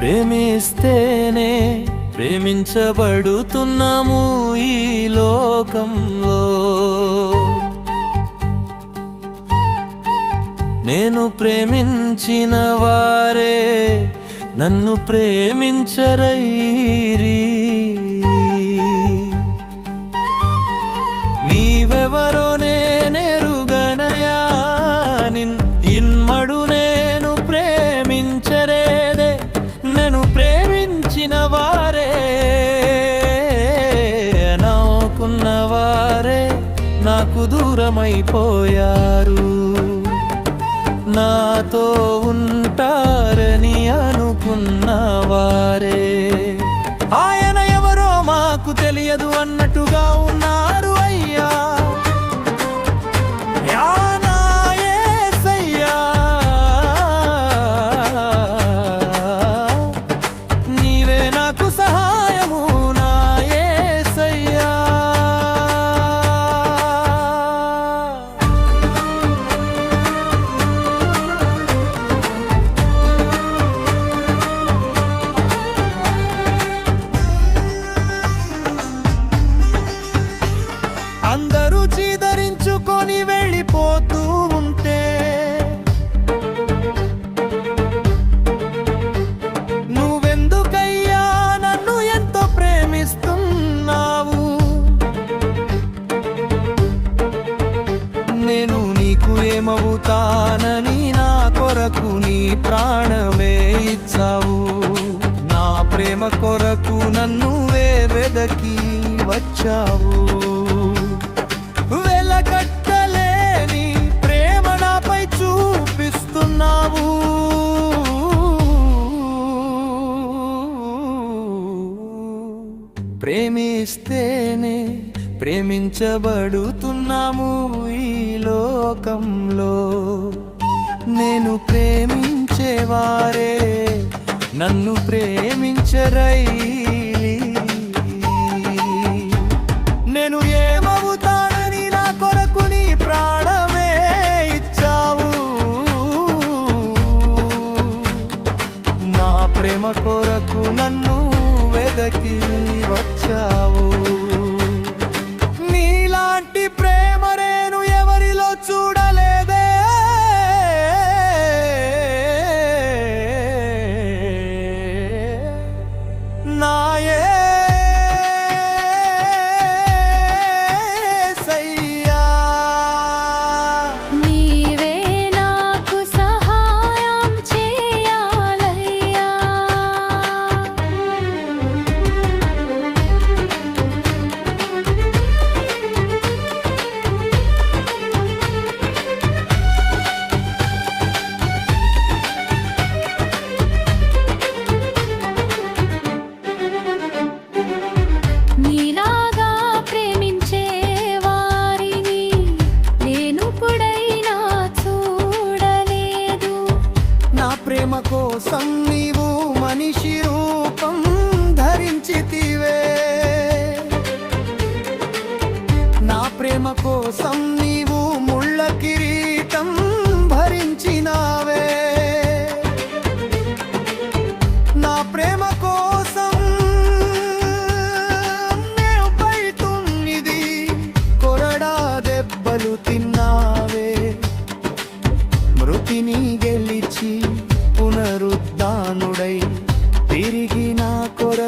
ప్రేమిస్తేనే ప్రేమించబడుతున్నాము ఈ లోకంలో. నేను ప్రేమించిన వారే నన్ను ప్రేమించరైరి. నీవెవరో నే దూరమైపోయారు నాతో ఉంటారని అనుకున్న వారే. ఆయన ఎవరో మాకు తెలియదు అన్నట్టుగా ఉన్నారు అయ్యా. నా నీవే నాకు సహాయము ఏమవుతానని నా కొరకు నీ ప్రాణమే ఇచ్చావు. నా ప్రేమ కొరకు నన్ను వెదకి వచ్చావు. వెలకట్టలేని ప్రేమ నాపై చూపిస్తున్నావు. ప్రేమిస్తేనే ప్రేమించబడుతున్నాము ఈ లోకంలో నేను ప్రేమించేవారే నన్ను ప్రేమించరై నేను ఏమవుతానని నా కొరకు నీ ప్రాణమే ఇచ్చావు. నా ప్రేమ కొరకు నన్ను వెదకి వచ్చావు. నీలాంటి ప్రేమరే ప్రేమ కోసం నీవు మనిషి రూపం ధరించితివే. నా ప్రేమ కోసం